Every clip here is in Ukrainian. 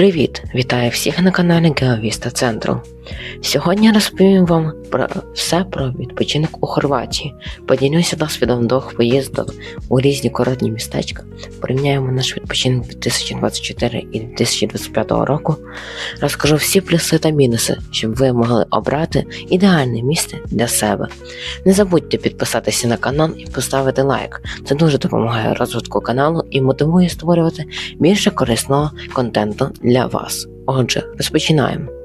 Привіт! Вітаю всіх на каналі Геовіста Центру. Сьогодні розповім вам про все про відпочинок у Хорватії. Поділюся досвідом двох поїздок у різні коротні містечка. Порівняємо наш відпочинок 2024 і 2025 року. Розкажу всі плюси та мінуси, щоб ви могли обрати ідеальне місце для себе. Не забудьте підписатися на канал і поставити лайк. Це дуже допомагає розвитку каналу і мотивує створювати більше корисного контенту для вас. Отже, розпочинаємо.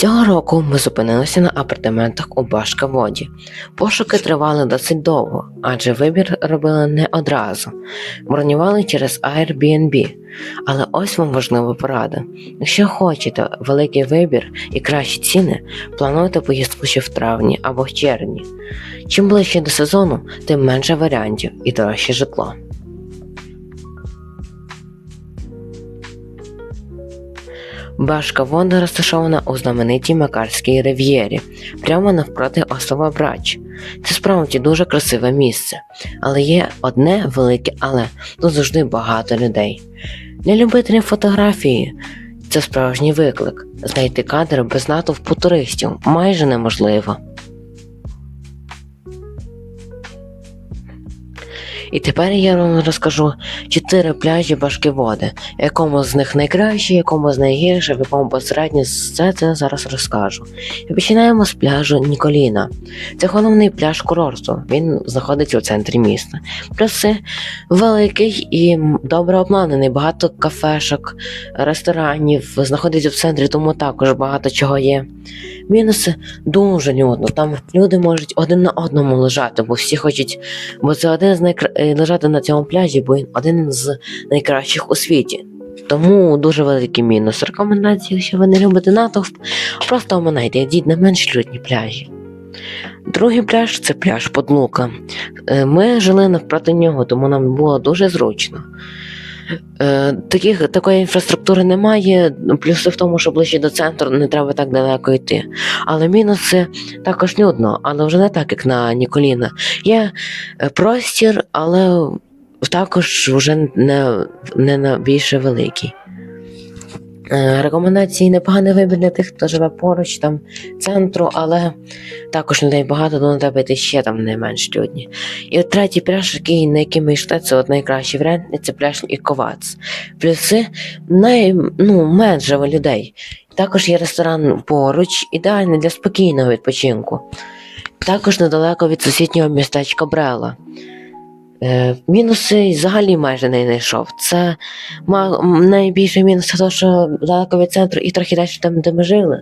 Цього року ми зупинилися на апартаментах у Башка-Воді. Пошуки тривали досить довго, адже вибір робили не одразу. Бронювали через Airbnb. Але ось вам важлива порада. Якщо хочете великий вибір і кращі ціни, плануйте поїздку ще в травні або в червні. Чим ближче до сезону, тим менше варіантів і дорожче житло. Башка Вонда розташована у знаменитій Макарській рив'єрі, прямо навпроти острова Брач. Це справді дуже красиве місце, але є одне велике але тут завжди багато людей. Для любителів фотографії це справжній виклик. Знайти кадри без натовпу туристів майже неможливо. І тепер я вам розкажу чотири пляжі Башківоди, якому з них найкраще, якому з найгірше, в якому посередньо все це зараз розкажу. І починаємо з пляжу Ніколіна. Це головний пляж курорту. Він знаходиться у центрі міста. Плюси великий і добре обладнаний, багато кафешок, ресторанів знаходиться в центрі, тому також багато чого є. Мінуси дуже людно. Там люди можуть один на одному лежати, бо всі хочуть, бо це один з найкра... е, лежати на цьому пляжі, бо він один з найкращих у світі. Тому дуже великий мінус. Рекомендації, якщо ви не любите натовп, просто оминайте, йдіть на менш людні пляжі. Другий пляж це пляж Подлука. Е, Ми жили навпроти нього, тому нам було дуже зручно. Е, Таких, такої інфраструктури немає, плюси в тому, що ближче до центру не треба так далеко йти. Але мінуси також нудно, але вже не так, як на Ніколіна. Є е, простір, але також вже не, не на більше великий. Е, Рекомендації непоганий вибір для тих, хто живе поруч там центру, але також людей багато, то на тебе йти ще там не менш людні. І от третій пляж, який, на який ми йшли, це от найкращий варіант, це пляж Іковац. Плюси най, ну, менше людей. Також є ресторан поруч, ідеальний для спокійного відпочинку. Також недалеко від сусіднього містечка Брела. Е, мінуси взагалі майже не знайшов. Це найбільший мінус це те, що далеко від центру і трохи далі там, де ми жили.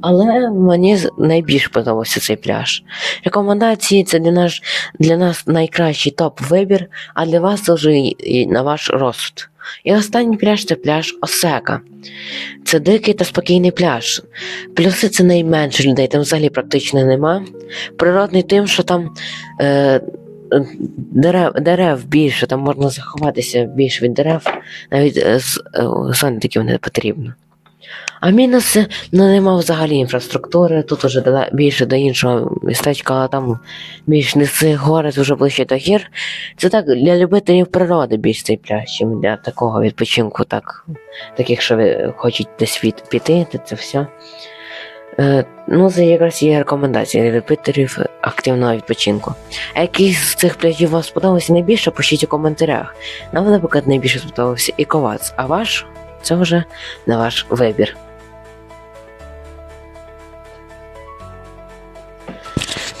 Але мені найбільш подобався цей пляж. Рекомендації це для нас, для нас найкращий топ-вибір, а для вас це вже і на ваш розсуд. І останній пляж це пляж Осека. Це дикий та спокійний пляж. Плюси це найменше людей, там взагалі практично нема. Природний тим, що там е, дерев, дерев більше, там можна заховатися більше від дерев, навіть е, е, не потрібно. А мінуси ну, нема взагалі інфраструктури, тут уже більше до іншого містечка, але там більш ліси, гори, вже ближче до гір. Це так для любителів природи більш цей пляж, чим для такого відпочинку, так, таких, що хочуть десь від, піти, це все. Е, ну, це якраз є рекомендації любителів активного відпочинку. А який з цих пляжів вам сподобався найбільше, пишіть у коментарях. Нам, наприклад, найбільше сподобався і ковац, а ваш це вже на ваш вибір.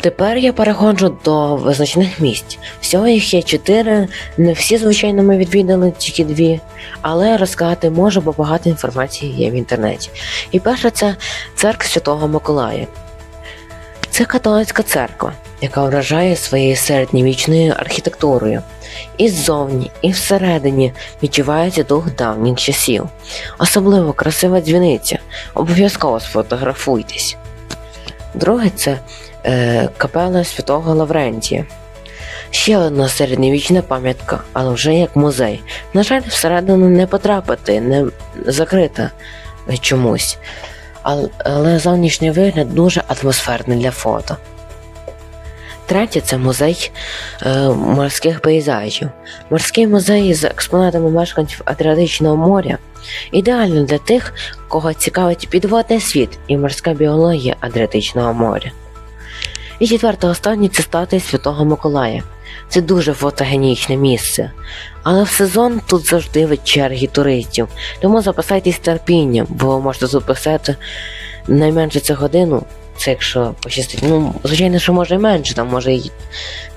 Тепер я переходжу до визначених місць. Всього їх є чотири. Не всі, звичайно, ми відвідали тільки дві, але розказати можу, бо багато інформації є в інтернеті. І перше це церква Святого Миколая. Це католицька церква, яка вражає своєю середньовічною архітектурою. І ззовні, і всередині відчувається дух давніх часів. Особливо красива дзвіниця. Обов'язково сфотографуйтесь. Друге це е, капела Святого Лаврентія. Ще одна середньовічна пам'ятка, але вже як музей. На жаль, всередину не потрапити, не закрита е, чомусь. Але, але зовнішній вигляд дуже атмосферний для фото. третє це музей е, морських пейзажів. Морський музей з експонатами мешканців Адріатичного моря ідеально для тих, кого цікавить підводний світ і морська біологія Адріатичного моря. І четверте останнє це статуя Святого Миколая. Це дуже фотогенічне місце. Але в сезон тут завжди від черги туристів, тому запасайтесь терпінням, бо ви можете записати найменше це годину. Це якщо пощастить. Ну, звичайно, що може і менше, там може і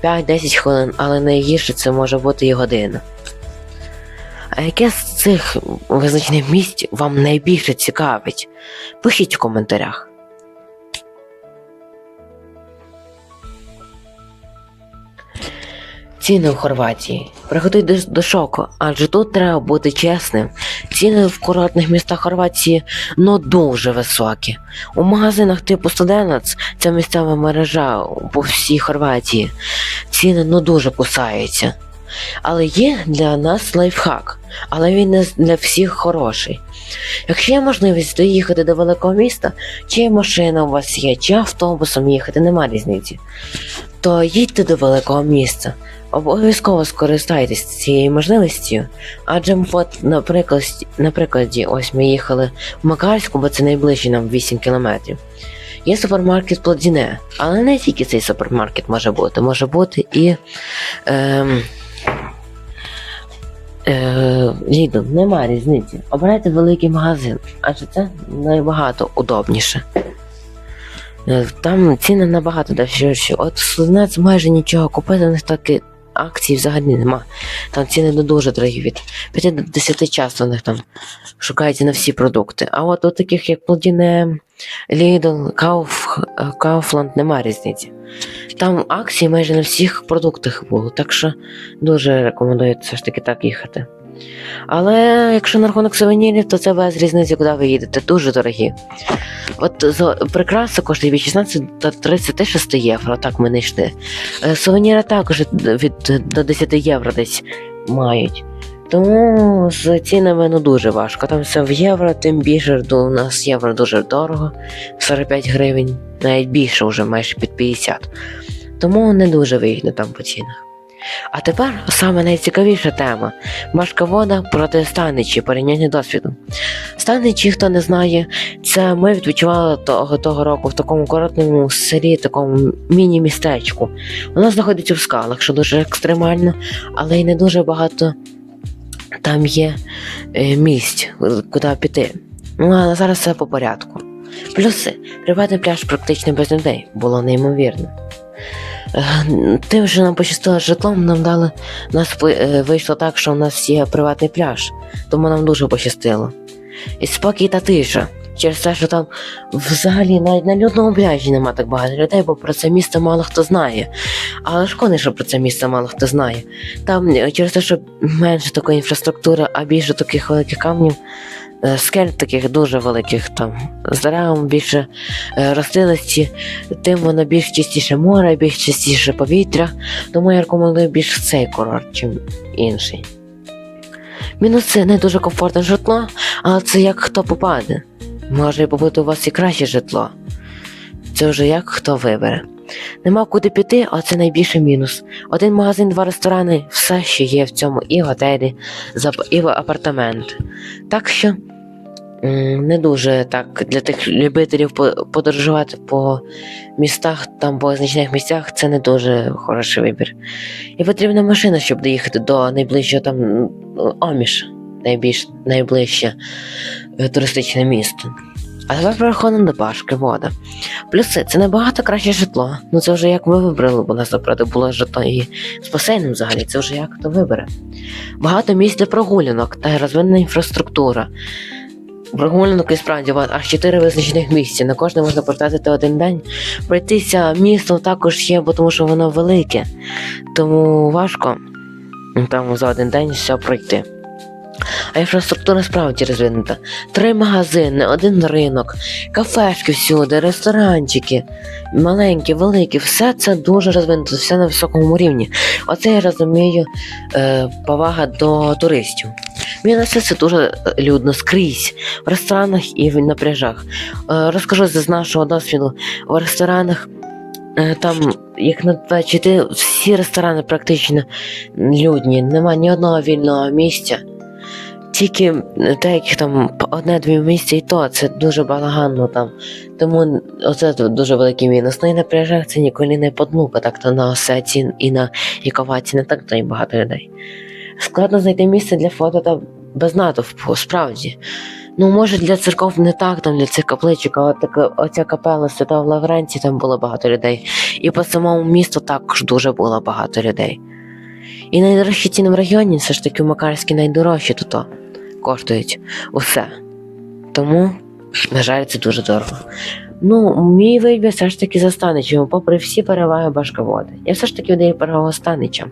5-10 хвилин, але найгірше це може бути і година. А яке з цих визначених місць вам найбільше цікавить? Пишіть в коментарях. Ціни в Хорватії. Приготуй до, до шоку, адже тут треба бути чесним. Ціни в курортних містах Хорватії ну дуже високі. У магазинах типу Студенац, це місцева мережа по всій Хорватії. Ціни ну дуже кусаються. Але є для нас лайфхак, але він не для всіх хороший. Якщо є можливість доїхати до великого міста, чи машина у вас є, чи автобусом їхати, нема різниці, то їдьте до великого міста. Обов'язково скористайтесь цією можливістю, адже от, наприклад, наприклад, ось ми їхали в Макарську, бо це найближче нам 8 кілометрів. Є супермаркет Плодіне, але не тільки цей супермаркет може бути, може бути і. Ем, Е, Лідл, нема різниці. Обирайте великий магазин, адже це набагато удобніше. Е, Там ціни набагато дешевші. От в Слинець майже нічого купити, у них такі акцій взагалі нема. Там ціни не дуже дорогі від 5 до 10 часу у них там шукається на всі продукти. А от у таких як Плодіне, Lidl, Кауф, Кауфланд, нема різниці. Там акції майже на всіх продуктах було, так що дуже рекомендую все ж таки так їхати. Але якщо на рахунок сувенірів, то це без різниці, куди ви їдете, дуже дорогі. От прикраса коштує від 16 до 36 євро, так ми не йшли. Е, Сувеніри також від до 10 євро десь мають. Тому з цінами ну дуже важко. Там все в євро, тим більше у нас євро дуже дорого, 45 гривень, навіть більше вже майже під 50. Тому не дуже вигідно там по цінах. А тепер саме найцікавіша тема важка вода проти станичі, порівняння досвіду. Станичі, хто не знає, це ми відпочивали того, того року в такому короткому селі, такому міні-містечку. Воно знаходиться в скалах, що дуже екстремально, але й не дуже багато там є е, місць, куди піти. Ну, але зараз все по порядку. Плюси. Приватний пляж практично без людей, було неймовірно. Тим, що нам пощастило з житлом, нам дали нас е, вийшло так, що у нас є приватний пляж, тому нам дуже пощастило. І спокій та тиша. Через те, що там взагалі навіть на людному пляжі нема так багато людей, бо про це місце мало хто знає. Але шкода, що про це місце мало хто знає. Там е, через те, що менше такої інфраструктури, а більше таких великих камнів, е, скель таких дуже великих там з деревом більше е, рослинності, тим воно більш чистіше море, більш чистіше повітря. Тому я рекомендую більш цей курорт, чим інший. Мінуси не дуже комфортне житло, але це як хто попаде. Може побути у вас і краще житло. Це вже як хто вибере. Нема куди піти, а це найбільший мінус. Один магазин, два ресторани, все, що є в цьому, і готелі, і апартаменти. Так що не дуже так для тих любителів подорожувати по містах, там по значних місцях, це не дуже хороший вибір. І потрібна машина, щоб доїхати до найближчого там Оміш, найбільш найближче туристичне місто. А тепер переходимо до Пашки вода. Плюси це набагато краще житло. Ну це вже як ми вибрали, бо у нас напроти було житло і з басейном взагалі, це вже як хто вибере. Багато місць для прогулянок та розвинена інфраструктура. Прогулянок і справді от, аж чотири визначених місця. На кожне можна потратити один день. Пройтися містом також є, бо тому що воно велике. Тому важко там за один день все пройти. А інфраструктура справді розвинута. Три магазини, один ринок, кафешки всюди, ресторанчики, маленькі, великі, все це дуже розвинуто, все на високому рівні. Оце я розумію е, повага до туристів. Мінуси це дуже людно скрізь, в ресторанах і на пляжах. Е, розкажу з нашого досвіду, в ресторанах Е, Там, як на 24, всі ресторани практично людні, нема ні одного вільного місця. Тільки деяких там одне-дві місця, і то це дуже балаганно там. Тому оце дуже великий мінус. Ну і на пляжах це ніколи не подмука, так то на Осеті і на Яковаці не так то й багато людей. Складно знайти місце для фото та без натовпу, справді. Ну, може, для церков не так, там для цих капличок, але така оця капела Святого Лавренці там було багато людей. І по самому місту також дуже було багато людей. І найдорожчі ціни в регіоні все ж таки в Макарській найдорожчі тут то коштують усе. Тому, на жаль, це дуже дорого. Ну, мій вибір все ж таки за попри всі переваги Башководи. Я все ж таки віддаю перевагу Станичам.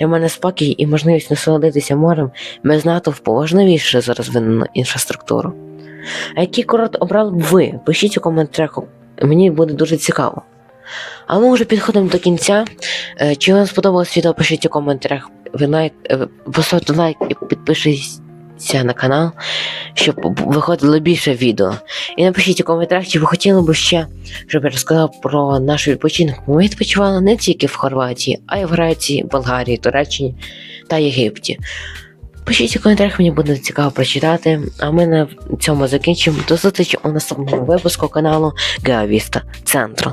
Для мене спокій і можливість насолодитися морем без натовпу важливіше за розвинену інфраструктуру. А який курорт обрали б ви? Пишіть у коментарях, мені буде дуже цікаво. А ми вже підходимо до кінця. Е, Чи вам сподобалось відео, пишіть у коментарях. Ви лайк, е, поставте лайк і підпишіться на канал, щоб виходило більше відео. І напишіть у коментарях, чи ви хотіли б ще, щоб я розказав про наш відпочинок. Ми відпочивали не тільки в Хорватії, а й в Греції, Болгарії, Туреччині та Єгипті. Пишіть у коментарях, мені буде цікаво прочитати. А ми на цьому закінчимо. До зустрічі у наступному випуску каналу Геовіста Центру.